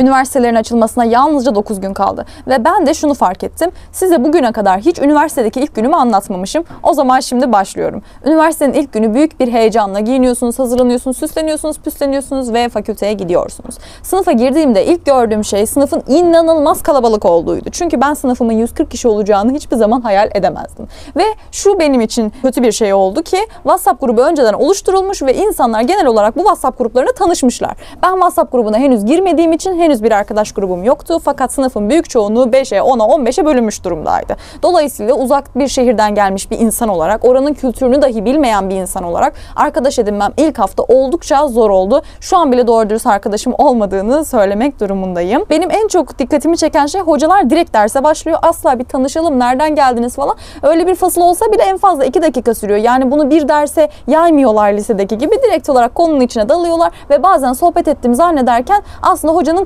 Üniversitelerin açılmasına yalnızca 9 gün kaldı. Ve ben de şunu fark ettim. Size bugüne kadar hiç üniversitedeki ilk günümü anlatmamışım. O zaman şimdi başlıyorum. Üniversitenin ilk günü büyük bir heyecanla giyiniyorsunuz, hazırlanıyorsunuz, süsleniyorsunuz, püsleniyorsunuz ve fakülteye gidiyorsunuz. Sınıfa girdiğimde ilk gördüğüm şey sınıfın inanılmaz kalabalık olduğuydu. Çünkü ben sınıfımın 140 kişi olacağını hiçbir zaman hayal edemezdim. Ve şu benim için kötü bir şey oldu ki WhatsApp grubu önceden oluşturulmuş ve insanlar genel olarak bu WhatsApp gruplarına tanışmışlar. Ben WhatsApp grubuna henüz girmediğim için henüz bir arkadaş grubum yoktu. Fakat sınıfın büyük çoğunluğu 5'e, 10'a, 15'e bölünmüş durumdaydı. Dolayısıyla uzak bir şehirden gelmiş bir insan olarak, oranın kültürünü dahi bilmeyen bir insan olarak arkadaş edinmem ilk hafta oldukça zor oldu. Şu an bile doğru dürüst arkadaşım olmadığını söylemek durumundayım. Benim en çok dikkatimi çeken şey hocalar direkt derse başlıyor. Asla bir tanışalım, nereden geldiniz falan. Öyle bir fasıl olsa bile en fazla 2 dakika sürüyor. Yani bunu bir derse yaymıyorlar lisedeki gibi. Direkt olarak konunun içine dalıyorlar ve bazen sohbet ettiğimi zannederken aslında hocanın